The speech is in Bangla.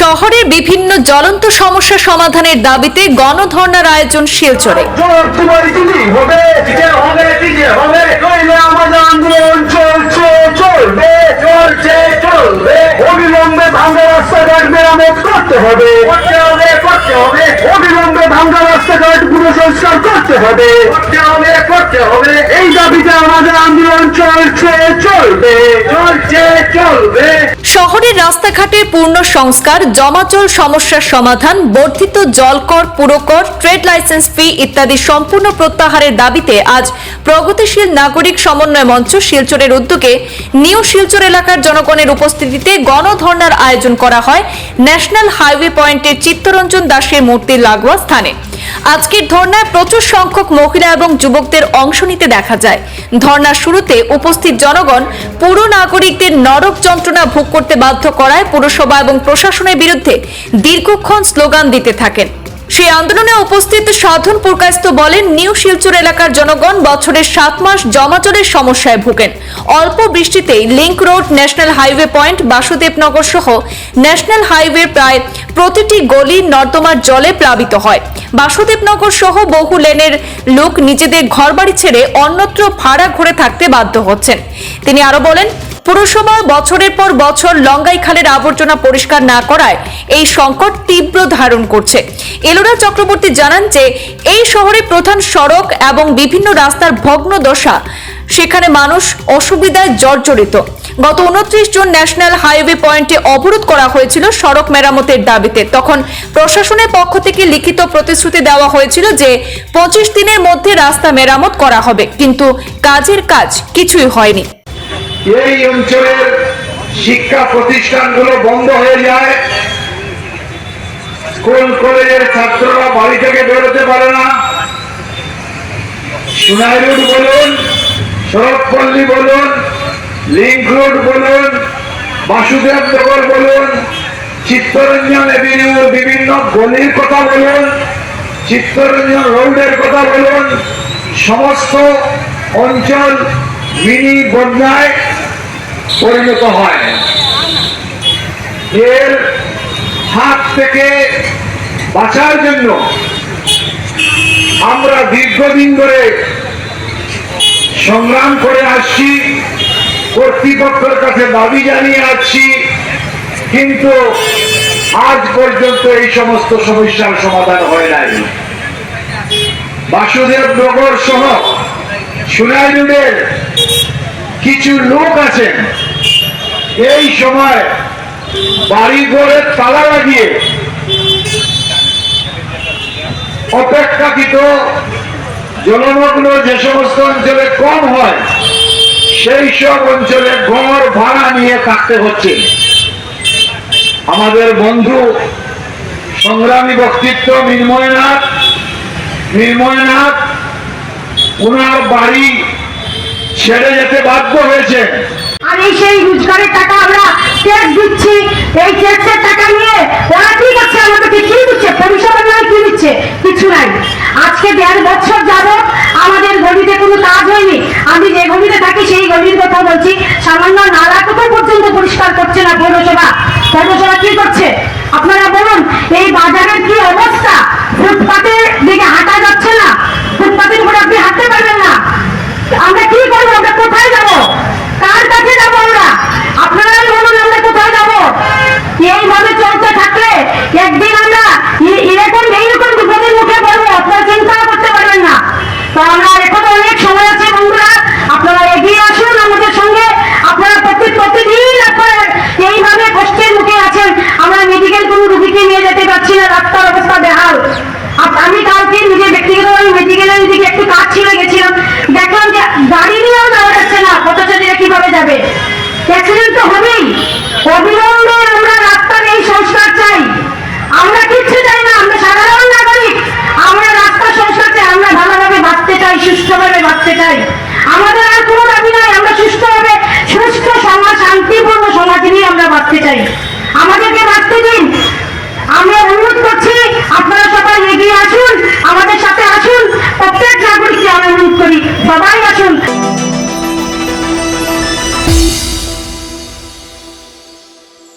শহরের বিভিন্ন জ্বলন্ত সমস্যা সমাধানের দাবিতে গণধর্ণার আয়োজন শিলচরে। করতে হবে করতে হবে হবে অবিলম্বে ভাঙ্গা রাস্তাঘাট পুরো সংস্কার করতে হবে করতে হবে করতে হবে এই দাবিতে আমাদের আন্দোলন চলছে চলবে চলছে চলবে। রাস্তাঘাটের পূর্ণ সংস্কার, জমাচল সমস্যার সমাধান, বর্ধিত জলকর, পুরকর, ট্রেড লাইসেন্স ফি ইত্যাদি সম্পূর্ণ প্রত্যাহারের দাবিতে আজ প্রগতিশীল নাগরিক সমন্বয় মঞ্চ শিলচরের উদ্যোগে নিউ শিলচর এলাকার জনগণের উপস্থিতিতে গণধর্নার আয়োজন করা হয়। ন্যাশনাল হাইওয়ে পয়েন্টের চিত্তরঞ্জন দাসের মূর্তির লাগোয়া স্থানে। আজকের ধর্নায় প্রচুর সংখ্যক মহিলা এবং যুবকদের অংশ নিতে দেখা যায়। ধর্নার শুরুতে উপস্থিত জনগণ পুরো নাগরিকদের নরক যন্ত্রণা ভোগ করতে বাধ্য করায় পুরসভা এবং প্রশাসনের বিরুদ্ধে দীর্ঘক্ষণ স্লোগান দিতে থাকেন। সেই আন্দোলনে উপস্থিত সাধন পুরকায়স্ত বলেন নিউ শিলচর এলাকার জনগণ বছরের সাত মাস জমাজলের সমস্যায় ভোগেন। অল্প বৃষ্টিতেই link road, national highway point, Basudebnagar সহ ন্যাশনাল হাইওয়ে প্রায় প্রতিটি গলি নর্দমার জলে প্লাবিত হয়। বাসুদেবনগর সহ বহু লেনের লোক নিজেদের ঘরবাড়ি ছেড়ে অন্যত্র ভাড়া ঘুরে থাকতে বাধ্য হচ্ছেন। তিনি আরও বলেন পুরসভা বছরের পর বছর লঙ্গাই খালের আবর্জনা পরিষ্কার না করায় এই সংকট তীব্র ধারণ করছে। এলোরা চক্রবর্তী জানান যে, এই শহরে প্রধান সড়ক এবং বিভিন্ন রাস্তার ভগ্ন দশা, সেখানে মানুষ অসুবিধায় জর্জরিত। গত উনত্রিশ জুন ন্যাশনাল হাইওয়ে পয়েন্টে অবরোধ করা হয়েছিল সড়ক মেরামতের দাবিতে। তখন প্রশাসনের পক্ষ থেকে লিখিত প্রতিশ্রুতি দেওয়া হয়েছিল যে, পঁচিশ দিনের মধ্যে রাস্তা মেরামত করা হবে। কিন্তু কাজের কাজ কিছুই হয়নি। এই অঞ্চলের শিক্ষা প্রতিষ্ঠানগুলো বন্ধ হয়ে যায়। কোন কলেজের ছাত্ররা বাড়ি থেকে বেরোতে পারে না? সোনাই রোড বলুন সড়কপল্লী বলুন লিঙ্ক রোড বলুন বাসুদেব বাসুদেবনগর বলুন, চিত্তরঞ্জন এভিনিউর বিভিন্ন গলির কথা বলুন, চিত্তরঞ্জন রোডের কথা বলুন, সমস্ত অঞ্চল মিনি বন্যায় পরিণত হয়। এর হাত থেকে বাঁচার জন্য আমরা দীর্ঘদিন ধরে সংগ্রাম করে আসছি, কর্তৃপক্ষের কাছে দাবি জানিয়ে আসছি, কিন্তু আজ পর্যন্ত এই সমস্ত সমস্যার সমাধান হয় নাই। বাসুদেব নগর সহ সুনাই রোডের কিছু লোক আছেন। এই সময় বাড়ি ঘরে তালা লাগিয়ে অপেক্ষাকৃত জলমগ্ন যে সমস্ত অঞ্চলে কম হয়, সেই সব অঞ্চলে ঘর ভাড়া নিয়ে থাকতে হচ্ছে। আমাদের বন্ধু সংগ্রামী বক্তৃত্ব নির্ময়নাথ নির্ময়নাথ ওনার বাড়ি ছেড়ে যেতে বাধ্য হয়েছে। আর এই সেই রোজগারের টাকা আমরা ট্যাক্স দিচ্ছি। এই ট্যাক্সের টাকা নিয়ে ওরা কি করছে আমাদেরকে কি দিচ্ছে? পরিষেবা নয় কি দিচ্ছে? কিছু নাই। আজকে দেড় বছর যাব আমাদের গলিতে কোনো কাজ হয়নি। আমি যে গলিতে থাকি, সেই গলির কথা বলছি। সামান্য নালাটুকু পর্যন্ত পরিষ্কার করছে না পৌরসভা? পৌরসভা কি করছে? আপনারা বলুন, এই বাজারের কি অবস্থা? ফুটপাতের দিকে কোথায় যাব? কার কাছে যাব আমরা? আপনারাই বলুন আমরা কোথায় যাব? এইভাবে চলতে থাকলে একদিন আমরা এরকম এইরকম কোনো দাবি নাই।